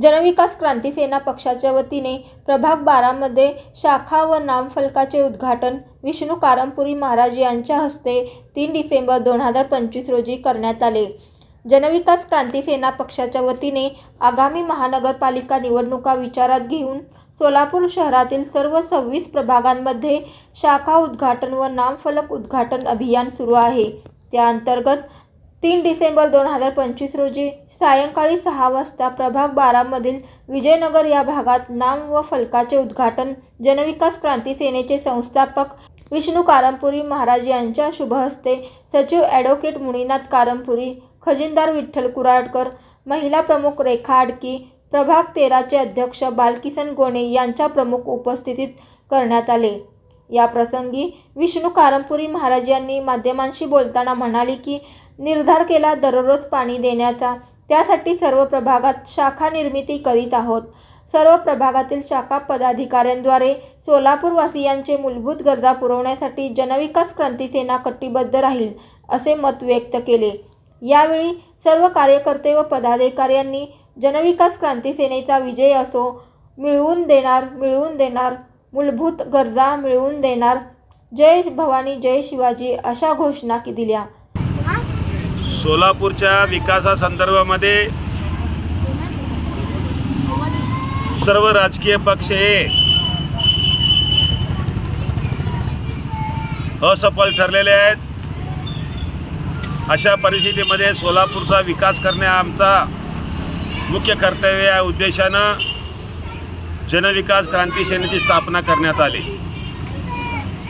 जनविकास क्रांती सेना पक्षाच्या वतीने प्रभाग बारामध्ये शाखा व नामफलकाचे उद्घाटन विष्णू कारमपुरी महाराज यांच्या हस्ते तीन डिसेंबर दोन हजार पंचवीस रोजी करण्यात आले. जनविकास क्रांती सेना पक्षाच्या वतीने आगामी महानगरपालिका निवडणुका विचारात घेऊन सोलापूर शहरातील सर्व सव्वीस प्रभागांमध्ये शाखा उद्घाटन व नामफलक उद्घाटन अभियान सुरू आहे. त्या अंतर्गत तीन डिसेंबर दोन हजार पंचवीस रोजी सायंकाळी सहा वाजता प्रभाग बारामधील विजयनगर या भागात नाम व फलकाचे उद्घाटन जनविकास क्रांती सेनेचे संस्थापक विष्णू कारंपुरी महाराज यांच्या शुभहस्ते सचिव ॲडव्होकेट मुनीनाथ कारंपुरी खजिनदार विठ्ठल कुराडकर महिला प्रमुख रेखा आडकी प्रभाग तेराचे अध्यक्ष बालकिसन गोणे यांच्या प्रमुख उपस्थितीत करण्यात आले. या प्रसंगी विष्णू कारंपुरी महाराज यांनी माध्यमांशी बोलताना म्हणाले की निर्धार केला दररोज पाणी देण्याचा. त्यासाठी सर्व प्रभागात शाखा निर्मिती करीत आहोत. सर्व प्रभागातील शाखा पदाधिकाऱ्यांद्वारे सोलापूरवासियांचे मूलभूत गरजा पुरवण्यासाठी जनविकास क्रांती सेना कटिबद्ध राहील असे मत व्यक्त केले. यावेळी सर्व कार्यकर्ते व पदाधिकाऱ्यांनी जनविकास क्रांती सेनेचा विजय असो मिळवून देणार मिळवून देणार मूलभूत गरजा मिळवून देणार. जय भवानी जय शिवाजी अशा घोषणा की दिल्या. सोलापूरच्या विकासासंदर्भामध्ये सर्व राजकीय पक्ष हे असफल ठरलेले आहेत. अशा परिस्थितीमध्ये सोलापूरचा विकास करणे आमचा मुख्य कर्तव्य या उद्देशानं. जनविकास क्रांती सेनेची स्थापना करण्यात आली.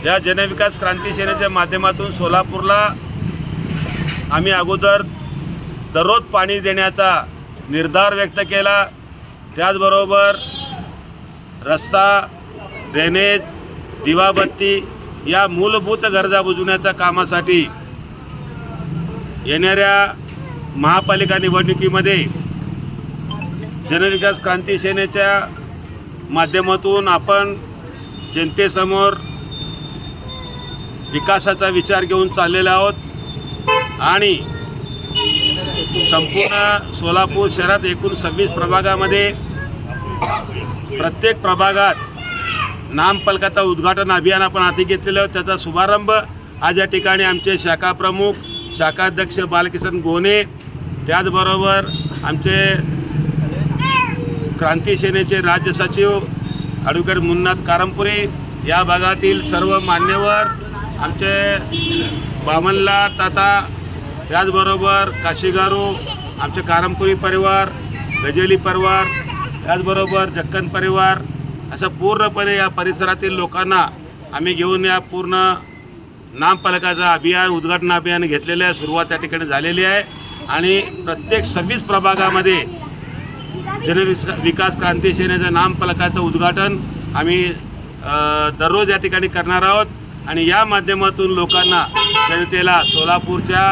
या जनविकास क्रांती सेनेच्या माध्यमातून सोलापूरला आम्ही अगोदर दररोज पाणी देण्याचा निर्धार व्यक्त केला. त्याचबरोबर रस्ता ड्रेनेज दिवाबत्ती या मूलभूत गरजा बुजवण्याच्या कामासाठी येणाऱ्या महापालिका निवडणुकीमध्ये जनविकास क्रांती सेनेच्या माध्यमातून आपण जनतेसमोर विकासाचा विचार घेऊन चाललेले आहोत. आणि संपूर्ण सोलापूर शहरात एकूण सव्वीस प्रभागामध्ये प्रत्येक प्रभागात नामफलकाचा उद्घाटन अभियान आपण हाती घेतलेलं आहोत त्याचा शुभारंभ आज या ठिकाणी आमचे शाखा प्रमुख शाखाध्यक्ष बालकिशन गोने त्याचबरोबर आमचे क्रांती सेनेचे राज्य सचिव ॲडव्होकेट मुन्नाथ कारमपुरे या भागातील सर्व मान्यवर आमचे बामनला ताता त्याचबरोबर काशीगारू आमचे कारमपुरी परिवार गजेली परिवार त्याचबरोबर जक्कन परिवार असं पूर्णपणे या परिसरातील लोकांना आम्ही घेऊन या पूर्ण नामफलकाचं अभियान उद्घाटन अभियान घेतलेलं आहे. सुरुवात त्या ठिकाणी झालेली आहे. आणि प्रत्येक सव्वीस प्रभागामध्ये जनविस विकास क्रांती सेनेचं नामफलकाचं उद्घाटन आम्ही दररोज या ठिकाणी करणार आहोत. आणि या माध्यमातून लोकांना जनतेला सोलापूरच्या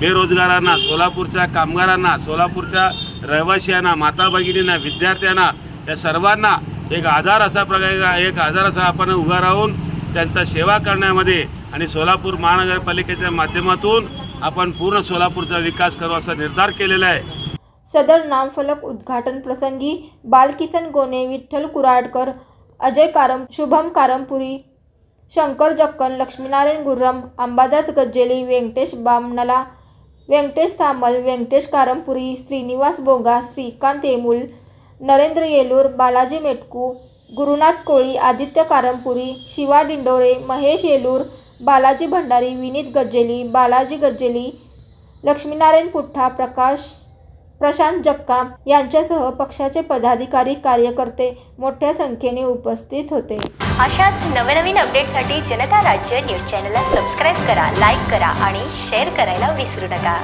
बेरोजगारांना सोलापूरच्या कामगारांना सोलापूरच्या रहिवाशांना माता भगिनींना विद्यार्थ्यांना या सर्वांना एक आधार असा प्रकार एक आधार असा आपण उभा राहून त्यांचा सेवा करण्यामध्ये आणि सोलापूर महानगरपालिकेच्या माध्यमातून आपण पूर्ण सोलापूरचा विकास करू असा निर्धार केलेला आहे. सदर नामफलक उद्घाटन प्रसंगी बालकिसन गोने विठ्ठल कुराडकर अजय कारम शुभम कारंपुरी शंकर जक्कन लक्ष्मीनारायण गुर्रम अंबादास गज्जेली व्यंकटेश बामनला व्यंकटेश सामल व्यंकटेश कारंपुरी श्रीनिवास बोगा श्रीकांत येमूल नरेंद्र येलूर बालाजी मेटकू गुरुनाथ कोळी आदित्य कारंपुरी शिवा डिंडोरे महेश येलूर बालाजी भंडारी विनीत गज्जेली बालाजी गज्जेली लक्ष्मीनारायण पुठ्ठा प्रकाश प्रशांत जगताप यांच्यासह पक्षाचे पदाधिकारी कार्यकर्ते मोठ्या संख्येने उपस्थित होते. अशाच नवनवीन अपडेटसाठी जनता राज्य न्यूज चॅनलला सबस्क्राईब करा लाईक करा आणि शेअर करायला विसरू नका.